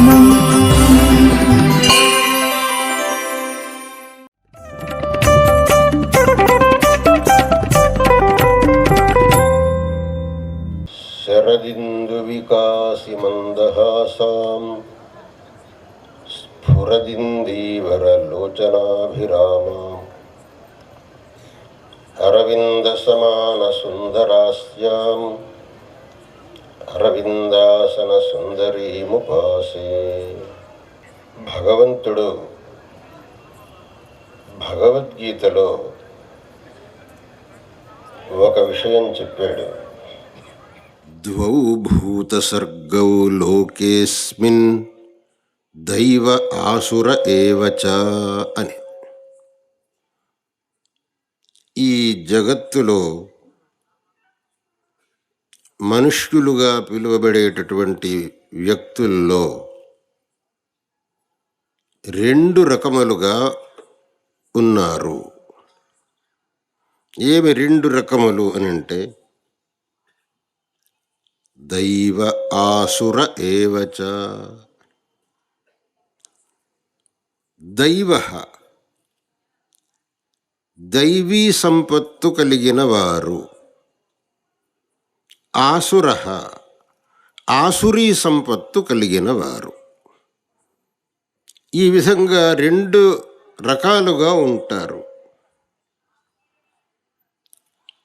moment. దైవ ఆసుర ఏవచ అని. ఈ జగత్తులో మనుష్యులుగా పిలువబడేటటువంటి వ్యక్తుల్లో రెండు రకములుగా ఉన్నారు. ఏమి రెండు రకములు అని అంటే దైవ ఆసుర ఏవచ దైవ. దైవీ సంపత్తు కలిగిన వారు ఆసుర. ఆసురీ సంపత్తు కలిగిన వారు ఈ విధంగా రెండు రకాలుగా ఉంటారు.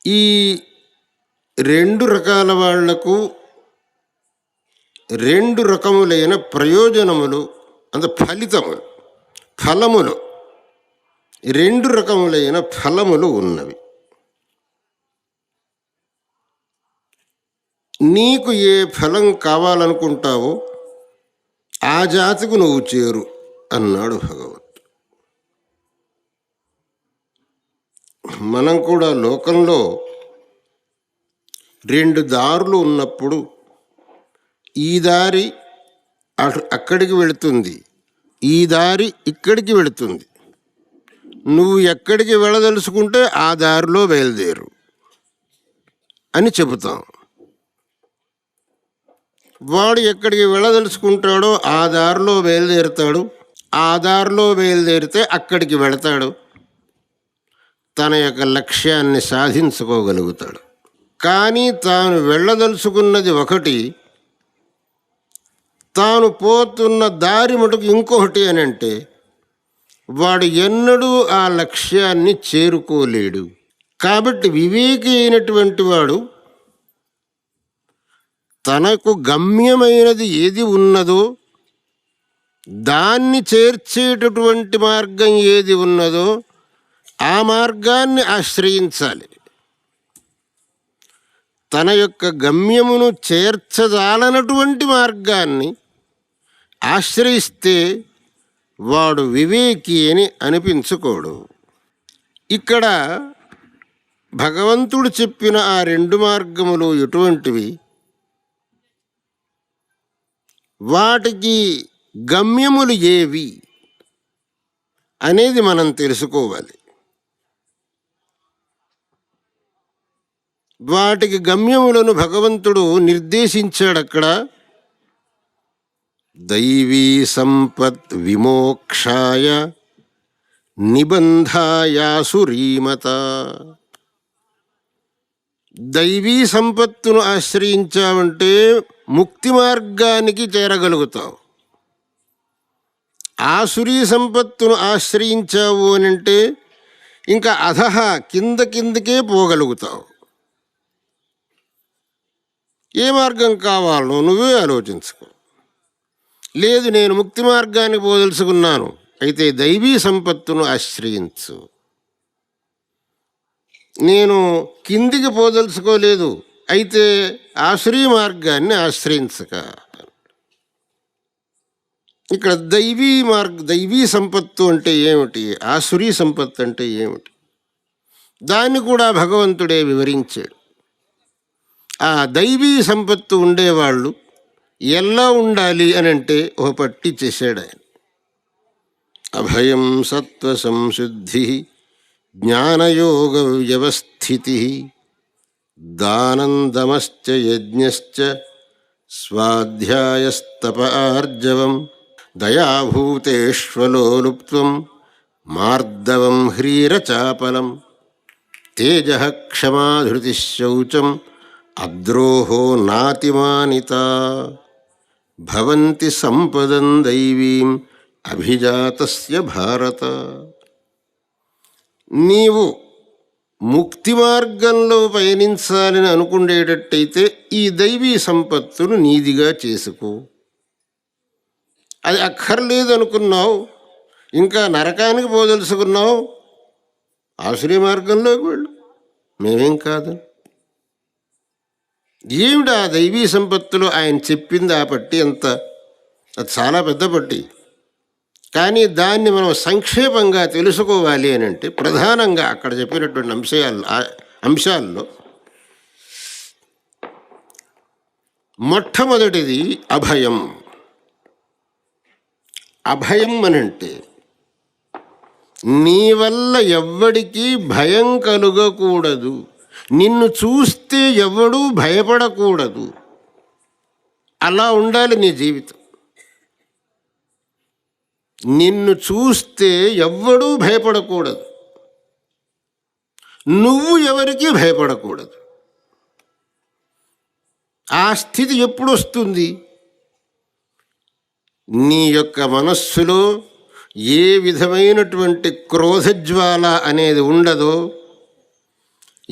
ఈ రెండు రకాల వాళ్ళకు రెండు రకములైన ప్రయోజనములు అంత ఫలితములు. ఫలములు. రెండు రకములైన ఫలములు ఉన్నవి. నీకు ఏ ఫలం కావాలనుకుంటావో ఆ జాతికు నువ్వు చేరు అన్నాడు భగవత్ మనం కూడా లోకంలో రెండు దారులు ఉన్నప్పుడు ఈ దారి అటు- అక్కడికి వెళుతుంది ఈ దారి ఇక్కడికి వెళుతుంది. నువ్వు ఎక్కడికి వెళ్ళదలుచుకుంటే ఆ దారిలో బయలుదేరు అని చెబుతాం. వాడు ఎక్కడికి వెళ్ళదలుచుకుంటాడో ఆ దారిలో బయలుదేరుతాడు. ఆ దారిలో బయలుదేరితే అక్కడికి వెళతాడు. తన యొక్క లక్ష్యాన్ని సాధించుకోగలుగుతాడు. కానీ తాను వెళ్ళదలుచుకున్నది ఒకటి తాను పోతున్న దారి మటుకు ఇంకొకటి అని అంటే వాడు ఎన్నడూ ఆ లక్ష్యాన్ని చేరుకోలేడు. కాబట్టి వివేకి అయినటువంటి వాడు తనకు గమ్యమైనది ఏది ఉన్నదో దాన్ని చేర్చేటటువంటి మార్గం ఏది ఉన్నదో ఆ మార్గాన్ని ఆశ్రయించాలి. తన యొక్క గమ్యమును చేర్చజాలనటువంటి మార్గాన్ని ఆశ్రయిస్తే వాడు వివేకి అని అనిపించుకోడు. ఇక్కడ భగవంతుడు చెప్పిన ఆ రెండు మార్గములు ఎటువంటివి? వాటికి గమ్యములు ఏవి అనేది మనం తెలుసుకోవాలి. వాటికి గమ్యములను భగవంతుడు నిర్దేశించాడు అక్కడ దైవీ సంపత్ విమోక్షాయ నిబంధాయాసురీమత దైవీ సంపత్తును ఆశ్రయించావంటే ముక్తి మార్గానికి చేరగలుగుతావు. ఆసురీ సంపత్తును ఆశ్రయించావు అని అంటే ఇంకా అధహ కింద కిందకే పోగలుగుతావు. ఏ మార్గం కావాలో నువ్వే ఆలోచించుకో. లేదు నేను ముక్తి మార్గాన్ని పోదలుచుకున్నాను. అయితే దైవీ సంపత్తును ఆశ్రయించు. నేను కిందికి పోదలుచుకోలేదు. అయితే ఆశ్రీ మార్గాన్ని ఆశ్రయించక. ఇక్కడ దైవీ మార్గ దైవీ సంపత్తు అంటే ఏమిటి? ఆసురీ సంపత్తు అంటే ఏమిటి? దాన్ని కూడా భగవంతుడే వివరించాడు. ఆ దైవీ సంపత్తు ఉండేవాళ్ళు ఎలా ఉండాలి అని అంటే ఒక పట్టి చేశాడు ఆయన. అభయం సత్వ సంశుద్ధి జ్ఞానయోగ వ్యవస్థితి దానందమశ్చ యజ్ఞశ్చ స్వాధ్యాయస్తప ఆర్జవం దయాభూతేష్వలోలుప్త్వం మార్దవం హ్రీరచాపలం తేజ క్షమాధృతిశౌచం అద్రోహో నాతిమానిత. భవంతి సంపదం దైవీం అభిజాతస్య భారత. నీవు ముక్తి మార్గంలో పయనించాలని అనుకునేటట్టయితే ఈ దైవీ సంపత్తును నీదిగా చేసుకో. అది అక్కర్లేదు అనుకున్నావు ఇంకా నరకానికి పోదలుచుకున్నావు ఆశ్రయ మార్గంలోకి వెళ్ళు. మేమేం కాదు. ఏమిటి ఆ దైవీ సంపత్తులు ఆయన చెప్పింది ఆ పట్టి అంత అది చాలా పెద్ద పట్టి. కానీ దాన్ని మనం సంక్షేపంగా తెలుసుకోవాలి అని అంటే ప్రధానంగా అక్కడ చెప్పినటువంటి అంశాలు అంశాల్లో మొట్టమొదటిది అభయం. అభయం అనంటే నీ వల్ల ఎవ్వడికి భయం కలుగకూడదు. నిన్ను చూస్తే ఎవడూ భయపడకూడదు. అలా ఉండాలి నీ జీవితం. నిన్ను చూస్తే ఎవ్వడూ భయపడకూడదు. నువ్వు ఎవరికి భయపడకూడదు. ఆ స్థితి ఎప్పుడు వస్తుంది నీ యొక్క మనస్సులో ఏ విధమైనటువంటి క్రోధజ్వాల అనేది ఉండదో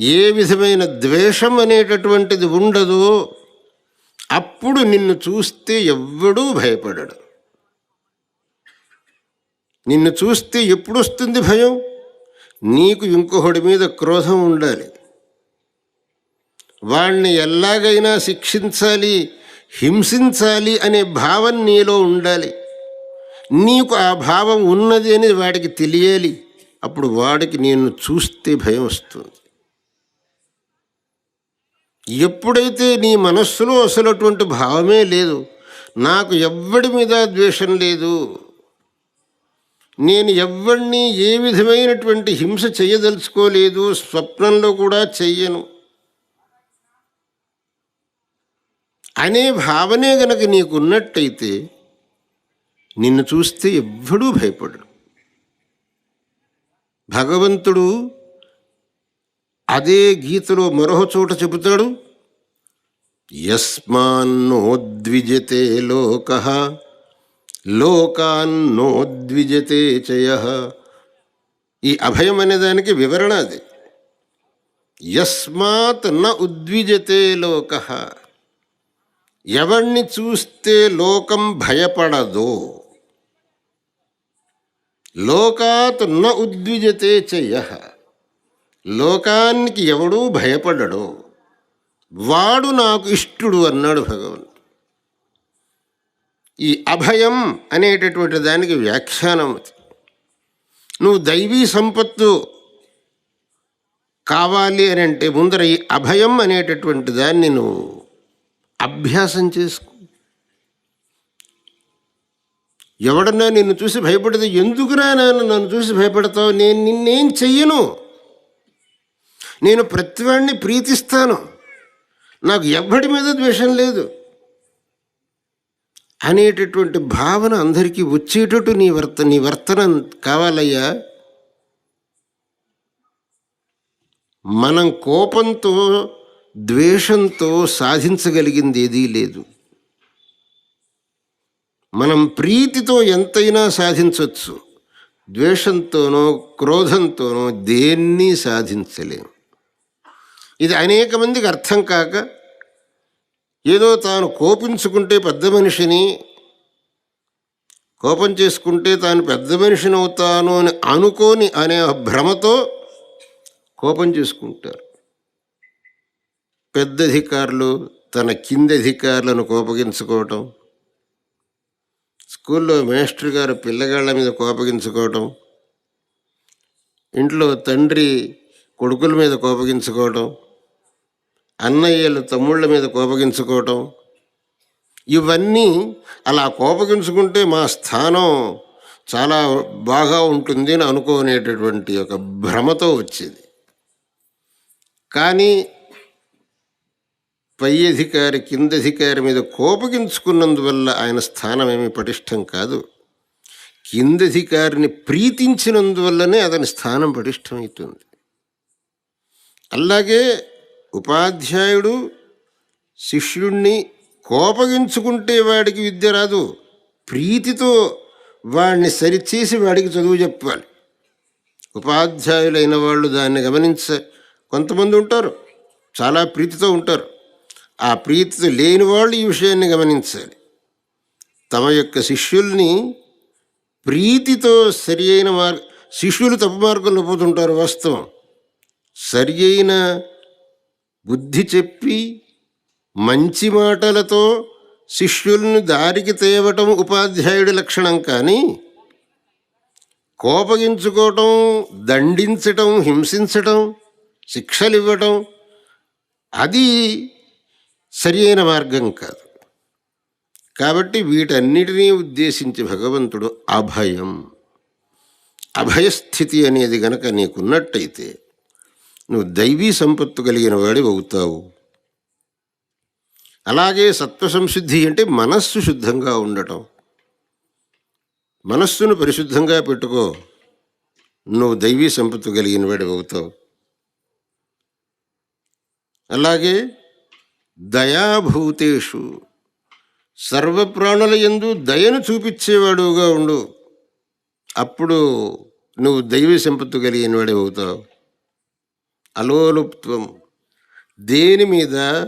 ఏ విధమైన ద్వేషం అనేటటువంటిది ఉండదో. అప్పుడు నిన్ను చూస్తే ఎవ్వడూ భయపడడు. నిన్ను చూస్తే ఎప్పుడు వస్తుంది భయం? నీకు ఇంకొకడి మీద క్రోధం ఉండాలి. వాణ్ణి ఎలాగైనా శిక్షించాలి హింసించాలి అనే భావం నీలో ఉండాలి. నీకు ఆ భావం ఉన్నది అని వాడికి తెలియాలి. అప్పుడు వాడికి నేను చూస్తే భయం వస్తుంది. ఎప్పుడైతే నీ మనస్సులో అసలు అటువంటి భావమే లేదు నాకు ఎవ్వడి మీద ద్వేషం లేదు నేను ఎవ్వడిని ఏ విధమైనటువంటి హింస చేయదలుచుకోలేదు స్వప్నంలో కూడా చెయ్యను. అనే భావనే గనక నీకు ఉన్నట్టయితే నిన్ను చూస్తే ఎవ్వడూ భయపడడు. భగవంతుడు అదే గీతలో మరొక చోట చెబుతాడు యస్మాన్నోద్విజతే లోక లోకాన్నోద్విజతే చయ. ఈ అభయం అనే దానికి వివరణ అది. యస్మాత్ న ఉద్విజతే లోక ఎవరిని చూస్తే లోకం భయపడదో లోకాత్ న ఉద్విజతే చెయ్య లోకానికి ఎవడూ భయపడడు. వాడు నాకు ఇష్టుడు అన్నాడు భగవంతుడు ఈ అభయం అనేటటువంటి దానికి వ్యాఖ్యానం అది. నువ్వు దైవీ సంపత్తు కావాలి అని అంటే ముందర ఈ అభయం అనేటటువంటి దాన్ని నువ్వు అభ్యాసం చేసుకో. ఎవడన్నా నిన్ను చూసి భయపడితే ఎందుకురా నాన్న నన్ను చూసి భయపడతావు? నేను నిన్నేం చెయ్యను? నేను ప్రతివాడిని ప్రీతిస్తాను. నాకు ఎవ్వడి మీద ద్వేషం లేదు. అనేటటువంటి భావన అందరికీ వచ్చేటట్టు నీ వర్త నీ వర్తనం కావాలయ్యా. మనం కోపంతో ద్వేషంతో సాధించగలిగింది ఏదీ లేదు. మనం ప్రీతితో ఎంతైనా సాధించవచ్చు ద్వేషంతోనో క్రోధంతోనో దేన్ని సాధించలేము ఇది అనేక మందికి అర్థం కాక ఏదో తాను కోపించుకుంటే పెద్ద మనిషిని కోపం చేసుకుంటే తాను పెద్ద మనిషిని అవుతాను అని అనుకోని అనే భ్రమతో కోపం చేసుకుంటారు. పెద్ద అధికారులు తన కింది అధికారులను కోపగించుకోవటం స్కూల్లో మేస్టర్ గారు పిల్లగాళ్ళ మీద కోపగించుకోవటం ఇంట్లో తండ్రి కొడుకుల మీద కోపగించుకోవటం అన్నయ్యలు తమ్ముళ్ళ మీద కోపగించుకోవటం. ఇవన్నీ అలా కోపగించుకుంటే మా స్థానం చాలా బాగా ఉంటుంది అని అనుకోనేటటువంటి ఒక భ్రమతో వచ్చేది. కానీ పై అధికారి కింద అధికారి మీద కోపగించుకున్నందువల్ల ఆయన స్థానం ఏమీ పటిష్టం కాదు. కింద అధికారిని ప్రీతించినందువల్లనే అతని స్థానం పటిష్టమవుతుంది. అలాగే ఉపాధ్యాయుడు శిష్యుణ్ణి కోపగించుకుంటే వాడికి విద్య రాదు. ప్రీతితో వాడిని సరిచేసి వాడికి చదువు చెప్పాలి. ఉపాధ్యాయులైన వాళ్ళు దాన్ని గమనించ కొంతమంది ఉంటారు చాలా ప్రీతితో ఉంటారు. ఆ ప్రీతితో లేని వాళ్ళు ఈ విషయాన్ని గమనించాలి. తమ యొక్క శిష్యుల్ని ప్రీతితో సరి అయిన మార్గ శిష్యులు తప్పు మార్గంలో పోతుంటారు వాస్తవం. సరి అయిన బుద్ధి చెప్పి మంచి మాటలతో శిష్యుల్ని దారికి తేవటం ఉపాధ్యాయుడి లక్షణం కానీ కోపగించుకోవటం దండించటం హింసించటం శిక్షలు ఇవ్వటం అది సరి అయిన మార్గం కాదు. కాబట్టి వీటన్నిటినీ ఉద్దేశించి భగవంతుడు అభయం. అభయస్థితి అనేది గనక నీకున్నట్టయితే నువ్వు దైవీ సంపత్తు కలిగిన వాడి అవుతావు. అలాగే సత్వ సంశుద్ధి అంటే మనస్సు శుద్ధంగా ఉండటం. మనస్సును పరిశుద్ధంగా పెట్టుకో. నువ్వు దైవీ సంపత్తు కలిగిన వాడి అవుతావు. అలాగే దయాభూతేషు సర్వప్రాణుల ఎందు దయను చూపించేవాడుగా ఉండు. అప్పుడు నువ్వు దైవీ సంపత్తు కలిగిన వాడి అవుతావు. అలోలుప్త్వం. దేని మీద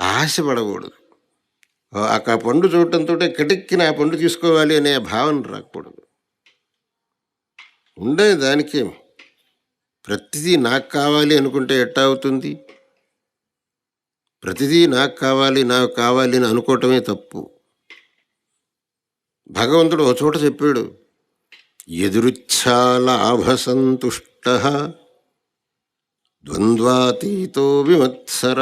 ఆశపడకూడదు. ఆ పండు చూడటంతో కటిక్కిన ఆ పండు తీసుకోవాలి అనే భావన రాకూడదు. ఉండే దానికేం ప్రతిదీ నాకు కావాలి అనుకుంటే ఎట్టా అవుతుంది? ప్రతిదీ నాకు కావాలి నాకు కావాలి అని అనుకోవటమే తప్పు. భగవంతుడు ఒక చోట చెప్పాడు ఎదురుచ్ఛాలాభసంతుష్ట ద్వంద్వాతీతో విమత్సర.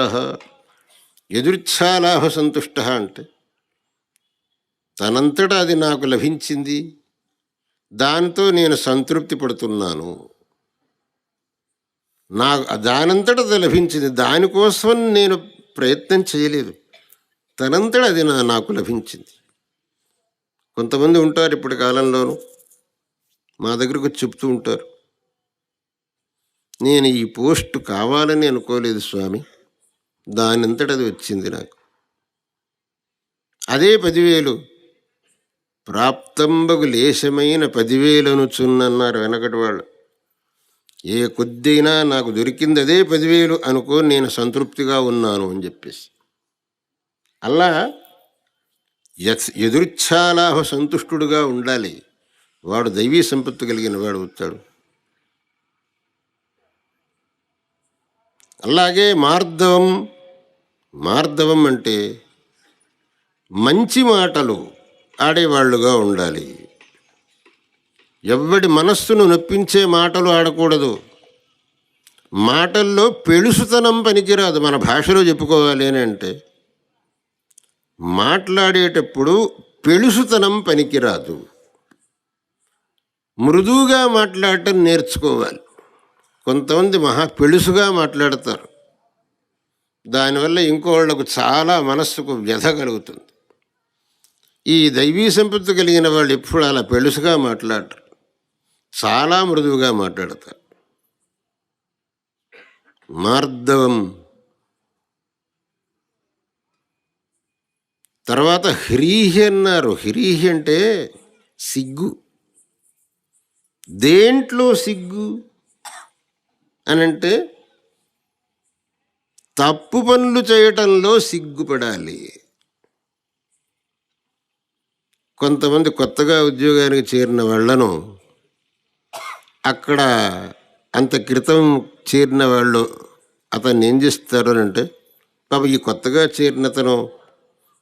ఎదురుచ్ఛాలాభ సంతుష్ట అంటే తనంతటా అది నాకు లభించింది దాంతో నేను సంతృప్తి పడుతున్నాను. నా దానంతట అది లభించింది దానికోసం నేను ప్రయత్నం చేయలేదు. తనంతట అది నా నాకు లభించింది. కొంతమంది ఉంటారు ఇప్పటి కాలంలోనూ మా దగ్గరకు చెప్తూ ఉంటారు. నేను ఈ పోస్ట్ కావాలని అనుకోలేదు స్వామి. దానంతట అది వచ్చింది నాకు. అదే పదివేలు. ప్రాప్తంబగు లేశమైన పదివేలు అనుచున్నన్నారు వెనకటి వాళ్ళు. ఏ కొద్దైనా నాకు దొరికింది అదే పదివేలు అనుకోని నేను సంతృప్తిగా ఉన్నాను అని చెప్పేసి. అలా ఎదురుచ్ఛాలాహ సంతుష్టుడుగా ఉండాలి. వాడు దైవీ సంపత్తు కలిగిన వాడు అవుతాడు. అలాగే మార్ధవం మార్ధవం అంటే మంచి మాటలు ఆడేవాళ్ళుగా ఉండాలి. ఎవడి మనస్సును నొప్పించే మాటలు ఆడకూడదు. మాటల్లో పెళుసుతనం పనికిరాదు మన భాషలో చెప్పుకోవాలి అని అంటే. మాట్లాడేటప్పుడు పెళుసుతనం పనికిరాదు. మృదువుగా మాట్లాడటం నేర్చుకోవాలి. కొంతమంది మహా పెళుసుగా మాట్లాడతారు. దానివల్ల ఇంకోళ్ళకు చాలా మనస్సుకు వ్యధ కలుగుతుంది. ఈ దైవీ సంపత్తి కలిగిన వాళ్ళు ఎప్పుడు అలా పెళుసుగా మాట్లాడరు. చాలా మృదువుగా మాట్లాడతారు. మార్దవం తర్వాత హ్రీహి అన్నారు. హ్రీహి అంటే సిగ్గు. దేంట్లో సిగ్గు? అని అంటే తప్పు పనులు చేయటంలో సిగ్గుపడాలి. కొంతమంది కొత్తగా ఉద్యోగానికి చేరిన వాళ్ళను అక్కడ అంత క్రితం చేరిన వాళ్ళు అతన్ని ఏం చేస్తారు అని అంటే పాప ఈ కొత్తగా చేరిన అతను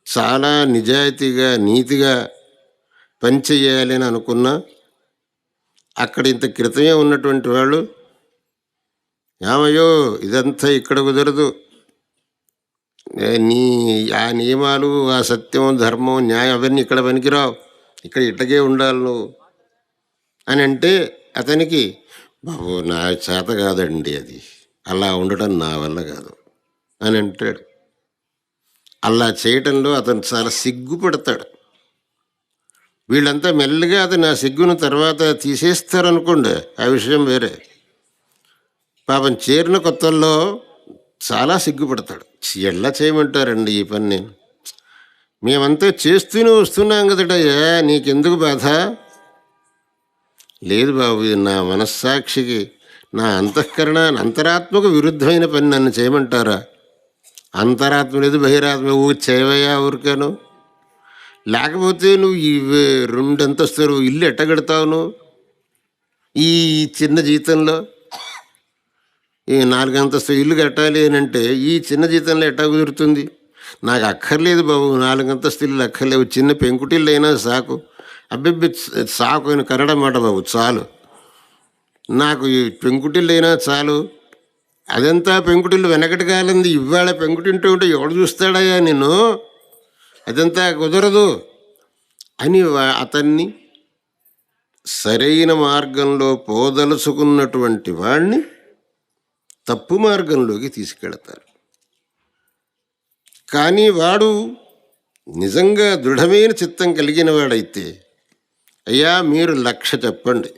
చాలా నిజాయితీగా నీతిగా పనిచేయాలి అని అనుకున్నా. అక్కడ ఇంత క్రితమే ఉన్నటువంటి వాళ్ళు ఏమయ్యో ఇదంతా ఇక్కడ కుదరదు. నీ ఆ నియమాలు ఆ సత్యం ధర్మం న్యాయం అవన్నీ ఇక్కడ పనికిరావు. ఇక్కడ ఇట్టకే ఉండాలి నువ్వు. అని అంటే అతనికి బాబు నా చేత కాదండి అది. అలా ఉండటం నా వల్ల కాదు. అని అంటాడు. అలా చేయటంలో అతను చాలా సిగ్గుపడతాడు. వీళ్ళంతా మెల్లగా అతను ఆ సిగ్గును తర్వాత తీసేస్తారనుకోండి ఆ విషయం వేరే. పాపం చేరిన కొత్తల్లో చాలా సిగ్గుపడతాడు. ఎలా చేయమంటారండి ఈ పని? నేను మేమంతా చేస్తూనే వస్తున్నాం కదటయ్యా నీకెందుకు బాధ? లేదు బాబు ఇది నా మనస్సాక్షికి నా అంతఃకరణ అంతరాత్మకు విరుద్ధమైన పని నన్ను చేయమంటారా? అంతరాత్మ లేదు బహిరాత్మ ఊరు చేయవయ్యా ఊరికాను. లేకపోతే నువ్వు ఈ రెండు అంతస్తులు ఇల్లు ఎట్టగడతావు నువ్వు ఈ చిన్న జీతంలో ఈ నాలుగంతస్తు ఇల్లు కట్టాలి అని అంటే ఈ చిన్న జీతంలో ఎట్టా కుదురుతుంది? నాకు అక్కర్లేదు బాబు నాలుగంతస్తు ఇల్లు అక్కర్లేవు. చిన్న పెంకుటిల్లు అయినా సాకు. అబ్బిబ్బి సాకు అని కన్నడ మాట బాబు చాలు. నాకు ఈ పెంకుటిల్లు అయినా చాలు. అదంతా పెంకుటిల్లు వెనకటి కాలంది. ఇవాళ పెంకుటింటూ ఉంటే ఎవడు చూస్తాడయ్యా నేను అదంతా కుదరదు అని వా- అతన్ని సరైన మార్గంలో పోదలుచుకున్నటువంటి వాణ్ణి తప్పు మార్గంలోకి తీసుకెళతారు. కానీ వాడు నిజంగా దృఢమైన చిత్తం కలిగిన వాడైతే అయ్యా మీరు లక్ష చెప్పండి.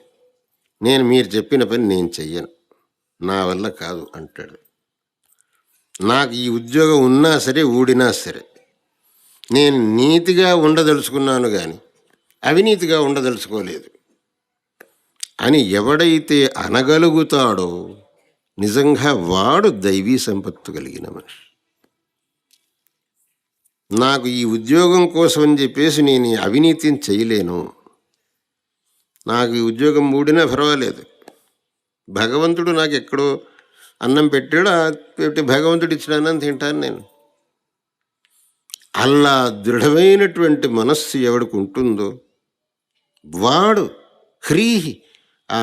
నేను మీరు చెప్పిన పని నేను చెయ్యను. నా వల్ల కాదు అంటాడు. నాకు ఈ ఉద్యోగం ఉన్నా సరే ఊడినా సరే నేను నీతిగా ఉండదలుచుకున్నాను కానీ అవినీతిగా ఉండదలుచుకోలేదు. అని ఎవడైతే అనగలుగుతాడో నిజంగా వాడు దైవీ సంపత్తు కలిగిన మనిషి. నాకు ఈ ఉద్యోగం కోసం అని చెప్పేసి నేను అవినీతిని చేయలేను. నాకు ఈ ఉద్యోగం మూడినా పర్వాలేదు. భగవంతుడు నాకు ఎక్కడో అన్నం పెట్టాడు పెట్టి భగవంతుడు ఇచ్చిన అన్నం తింటాను నేను. అలా దృఢమైనటువంటి మనస్సు ఎవడికి ఉంటుందో వాడు హ్రీహి ఆ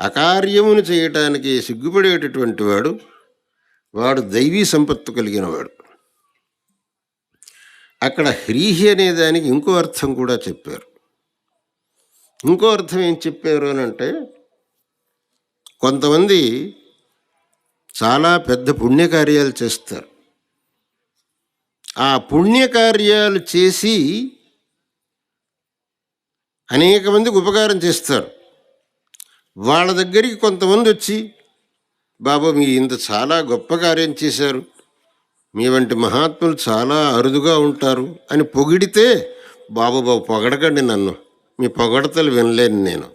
అకార్యమును చేయటానికి సిగ్గుపడేటటువంటి వాడు వాడు దైవీ సంపత్తు కలిగిన వాడు అక్కడ హ్రీహి అనే దానికి ఇంకో అర్థం కూడా చెప్పారు. ఇంకో అర్థం ఏం చెప్పారు అని అంటే కొంతమంది చాలా పెద్ద పుణ్యకార్యాలు చేస్తారు. ఆ పుణ్యకార్యాలు చేసి అనేక మందికి ఉపకారం చేస్తారు. వాళ్ళ దగ్గరికి కొంతమంది వచ్చి బాబా మీ ఇంత చాలా గొప్ప కార్యం చేశారు. మీ వంటి మహాత్ములు చాలా అరుదుగా ఉంటారు అని పొగిడితే బాబు బాబు పొగడకండి నన్ను. మీ పొగడతలు వినలేను నేను.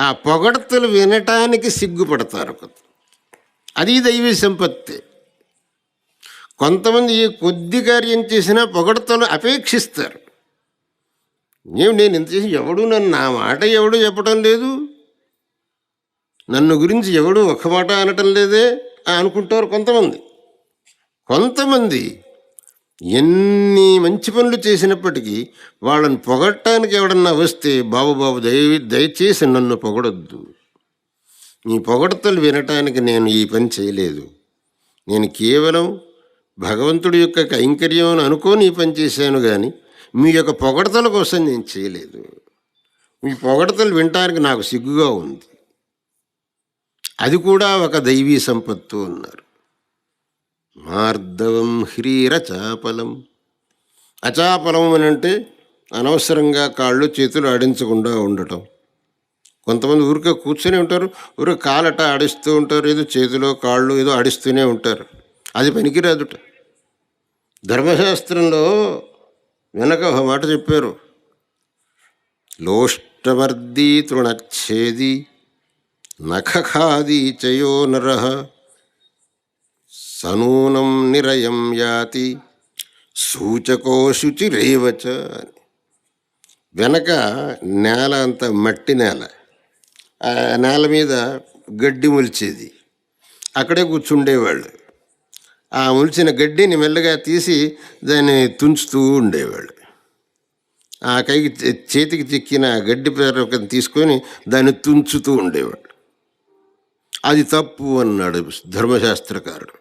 ఆ పొగడతలు వినటానికి సిగ్గుపడతారు అది దైవీ సంపత్తి. కొంతమంది ఏ కొద్ది కార్యం చేసినా పొగడతలు అపేక్షిస్తారు. ఏం నేను ఇంత చేసి ఎవడు? నన్ను నా మాట ఎవడు చెప్పడం లేదు? నన్ను గురించి ఎవడు ఒక మాట అనటం లేదే? అనుకుంటారు కొంతమంది. కొంతమంది ఎన్ని మంచి పనులు చేసినప్పటికీ వాళ్ళని పొగట్టడానికి ఎవడన్నా వస్తే బాబు బాబు దయ దయచేసి నన్ను పొగడొద్దు. నీ పొగడతలు వినటానికి నేను ఈ పని చేయలేదు. నేను కేవలం భగవంతుడి యొక్క కైంకర్యం అని అనుకోని ఈ పని చేశాను కానీ మీ యొక్క పొగడతల కోసం నేను చేయలేదు. మీ పొగడతలు వినటానికి నాకు సిగ్గుగా ఉంది. అది కూడా ఒక దైవీ సంపత్తు అన్నారు. మార్దవం హ్రీరచాపలం అచాపలం అని అంటే అనవసరంగా కాళ్ళు చేతులు ఆడించకుండా ఉండటం. కొంతమంది ఊరికే కూర్చొని ఉంటారు ఊరికే కాలట ఆడిస్తూ ఉంటారు ఏదో చేతిలో కాళ్ళు ఏదో ఆడిస్తూనే ఉంటారు. అది పనికిరాదుట. ధర్మశాస్త్రంలో వెనక ఒక మాట చెప్పారు. లోష్టవర్దీ తృణచ్ఛేది నఖఖాది చయో నర సనూనం నిరయం యాతి సూచకో శుచిరేవచ వెనక నేల అంత మట్టి నేల. ఆ నేల మీద గడ్డి మొలిచేది. అక్కడే కూర్చుండేవాళ్ళు. ఆ మొలిచిన గడ్డిని మెల్లగా తీసి దాన్ని తుంచుతూ ఉండేవాళ్ళు. ఆ కైకి చే- చేతికి చిక్కిన గడ్డి పేరకం తీసుకొని దాన్ని తుంచుతూ ఉండేవాడు అది తప్పు అన్నాడు ధర్మశాస్త్రకారుడు.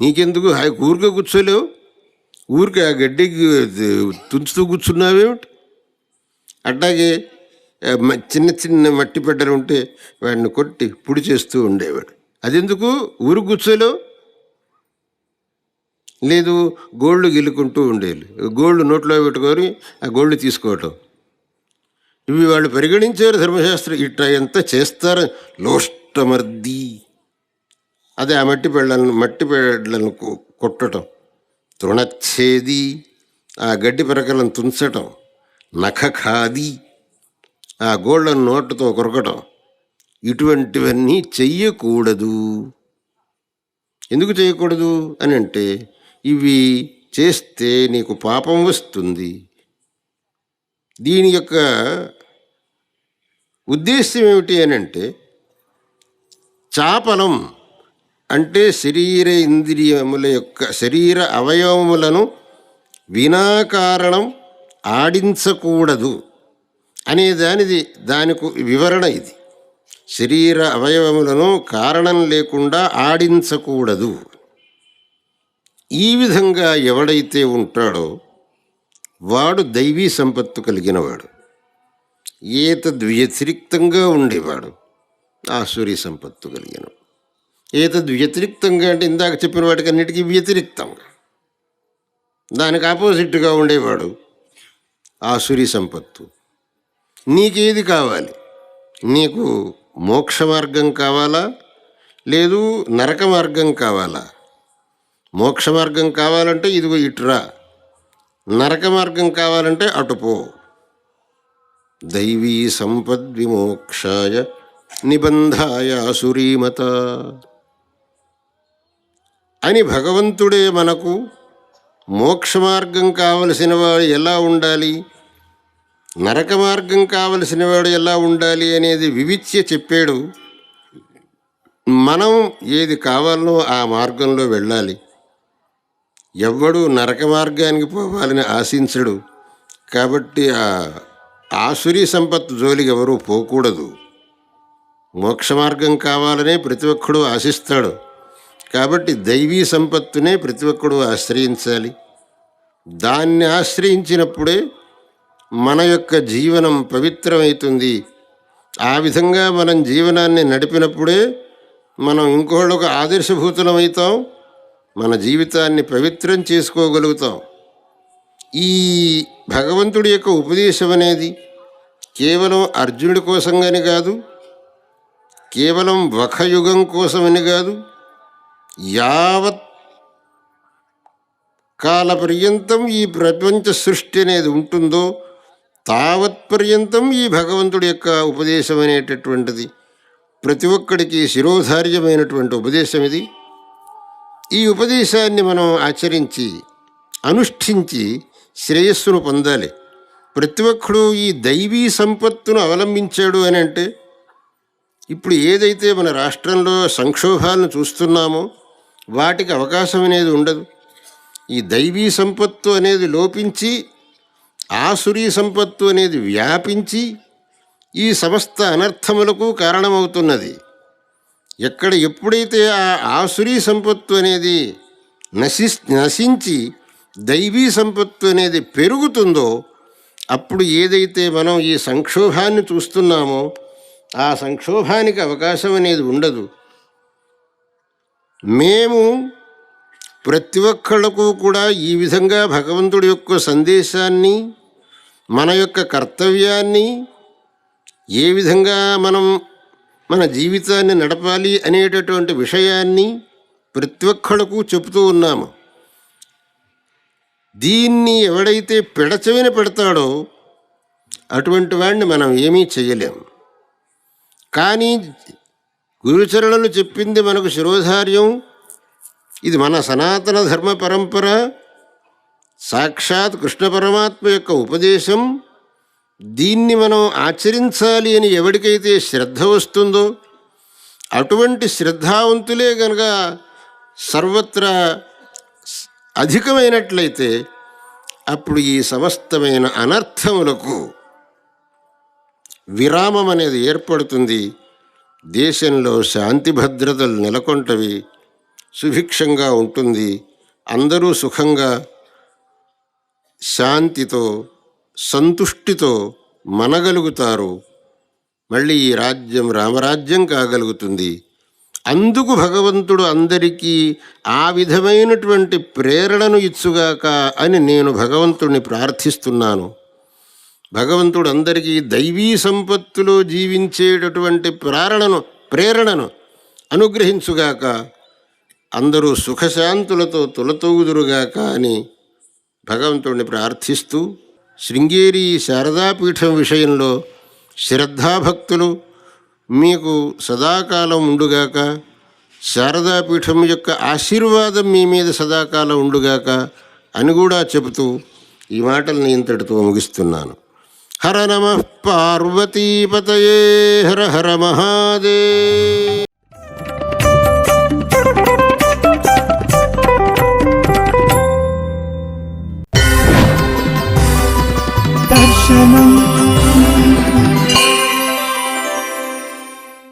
నీకెందుకు హాయ్ ఊరికే కూర్చోలేవు? ఊరికే ఆ గడ్డికి తుంచుతూ కూర్చున్నావేమిటి? అట్లాగే చిన్న చిన్న మట్టి బిడ్డలు ఉంటే వాడిని కొట్టి పుడి చేస్తూ ఉండేవాడు. అదెందుకు? ఊరు కూర్చోలేవు? లేదు గోళ్ళు గిల్లుకుంటూ ఉండేది గోళ్ళు నోట్లో పెట్టుకొని ఆ గోళ్ళు తీసుకోవటం. ఇవి వాళ్ళు పరిగణించారు ధర్మశాస్త్రం. ఇట్లా ఎంత చేస్తారు? లోష్టమర్ది. అదే ఆ మట్టి పెళ్ళలను మట్టి పెళ్ళలను కొట్టడం తృణచ్చేది ఆ గడ్డి పెరకలను తుంచటం. నఖఖాది. ఆ గోళ్ళను నోటుతో కొరకటం. ఇటువంటివన్నీ చెయ్యకూడదు. ఎందుకు చేయకూడదు అని అంటే ఇవి చేస్తే నీకు పాపం వస్తుంది. దీని యొక్క ఉద్దేశ్యం ఏమిటి అని అంటే చాపలం అంటే శరీర ఇంద్రియముల యొక్క శరీర అవయవములను వినాకారణం ఆడించకూడదు అనే దానిది దానికి వివరణ ఇది. శరీర అవయవములను కారణం లేకుండా ఆడించకూడదు. ఈ విధంగా ఎవడైతే ఉంటాడో వాడు దైవీ సంపత్తు కలిగినవాడు. ఏతద్వ్యతిరిక్తంగా ఉండేవాడు. ఆసురి సంపత్తు కలిగిన ఏతద్వ్యతిరిక్తంగా అంటే ఇందాక చెప్పిన వాటికి అన్నిటికీ వ్యతిరిక్తంగా. దానికి ఆపోజిట్గా ఉండేవాడు ఆసురి సంపత్తు. నీకేది కావాలి? నీకు మోక్ష మార్గం కావాలా? లేదు నరక మార్గం కావాలా? మోక్ష మార్గం కావాలంటే ఇదిగో ఇటురా. నరక మార్గం కావాలంటే అటుపో. దైవీ సంపద్విమోక్షాయ నిబంధాయ అసురీమత అని భగవంతుడే మనకు మోక్ష మార్గం కావలసిన వాడు ఎలా ఉండాలి? నరక మార్గం కావలసిన వాడు ఎలా ఉండాలి అనేది వివిచ్య చెప్పాడు. మనం ఏది కావాలనో ఆ మార్గంలో వెళ్ళాలి. ఎవ్వడు నరక మార్గానికి పోవాలని ఆశించడు. కాబట్టి ఆ ఆసురి సంపత్తు జోలికి ఎవరూ పోకూడదు. మోక్ష మార్గం కావాలనే ప్రతి ఒక్కడు ఆశిస్తాడు. కాబట్టి దైవీ సంపత్తునే ప్రతి ఒక్కడు ఆశ్రయించాలి. దాన్ని ఆశ్రయించినప్పుడే మన యొక్క జీవనం పవిత్రమవుతుంది. ఆ విధంగా మనం జీవనాన్ని నడిపినప్పుడే మనం ఇంకోళ్ళకు ఆదర్శభూతులం అవుతాం మన జీవితాన్ని పవిత్రం చేసుకోగలుగుతాం. ఈ భగవంతుడి యొక్క ఉపదేశం అనేది కేవలం అర్జునుడి కోసంగాని కాదు కేవలం వఖయుగం కోసమని కాదు యావత్ కాల పర్యంతం ఈ ప్రపంచ సృష్టి అనేది ఉంటుందో తావత్ పర్యంతం ఈ భగవంతుడి యొక్క ఉపదేశం అనేటటువంటిది ప్రతి ఒక్కడికి శిరోధార్యమైనటువంటి ఉపదేశం ఇది. ఈ ఉపదేశాన్ని మనం ఆచరించి అనుష్ఠించి శ్రేయస్సును పొందాలి. ప్రతి ఒక్కడు ఈ దైవీ సంపత్తును అవలంబించాడు అని అంటే ఇప్పుడు ఏదైతే మన రాష్ట్రంలో సంక్షోభాలను చూస్తున్నామో వాటికి అవకాశం అనేది ఉండదు. ఈ దైవీ సంపత్తు అనేది లోపించి ఆసురీ సంపత్తు అనేది వ్యాపించి ఈ సమస్త అనర్థములకు కారణమవుతున్నది. ఎక్కడ ఎప్పుడైతే ఆ ఆసురీ సంపత్తు అనేది నశి నశించి దైవీ సంపత్తు అనేది పెరుగుతుందో అప్పుడు ఏదైతే మనం ఈ సంక్షోభాన్ని చూస్తున్నామో ఆ సంక్షోభానికి అవకాశం అనేది ఉండదు. మేము ప్రతి ఒక్కళ్ళకు కూడా ఈ విధంగా భగవంతుడి యొక్క సందేశాన్ని మన యొక్క కర్తవ్యాన్ని ఏ విధంగా మనం మన జీవితాన్ని నడపాలి అనేటటువంటి విషయాన్ని ప్రతి ఒక్కళ్ళకు చెబుతూ ఉన్నాము. దీన్ని ఎవడైతే పెడచవిన పెడతాడో అటువంటి వాడిని మనం ఏమీ చేయలేం. కానీ గురుచరణలు చెప్పింది మనకు శిరోధార్యం. ఇది మన సనాతన ధర్మ పరంపర. సాక్షాత్ కృష్ణ పరమాత్మ యొక్క ఉపదేశం. దీన్ని మనం ఆచరించాలి అని ఎవరికైతే శ్రద్ధ వస్తుందో అటువంటి శ్రద్ధావంతులే కనుక సర్వత్రా అధికమైనట్లయితే అప్పుడు ఈ సమస్తమైన అనర్థములకు విరామం అనేది ఏర్పడుతుంది. దేశంలో శాంతి భద్రతలు నెలకొంటవి సుభిక్షంగా ఉంటుంది. అందరూ సుఖంగా శాంతితో సంతుష్టితో మనగలుగుతారు. మళ్ళీ ఈ రాజ్యం రామరాజ్యం కాగలుగుతుంది. అందుకు భగవంతుడు అందరికీ ఆ విధమైనటువంటి ప్రేరణను ఇచ్చుగాక అని నేను భగవంతుడిని ప్రార్థిస్తున్నాను. భగవంతుడు అందరికీ దైవీ సంపత్తులో జీవించేటటువంటి ప్రేరణను ప్రేరణను అనుగ్రహించుగాక అందరూ సుఖశాంతులతో తులతూగుదురుగాక అని భగవంతుడిని ప్రార్థిస్తూ శృంగేరి శారదాపీఠం విషయంలో శ్రద్ధాభక్తులు మీకు సదాకాలం ఉండుగాక శారదాపీఠం యొక్క ఆశీర్వాదం మీ మీద సదాకాలం ఉండుగాక అని కూడా చెబుతూ ఈ మాటల్ని ఇంతటితో ముగిస్తున్నాను. హర నమ పార్వతీపతయే హర హర మహాదే among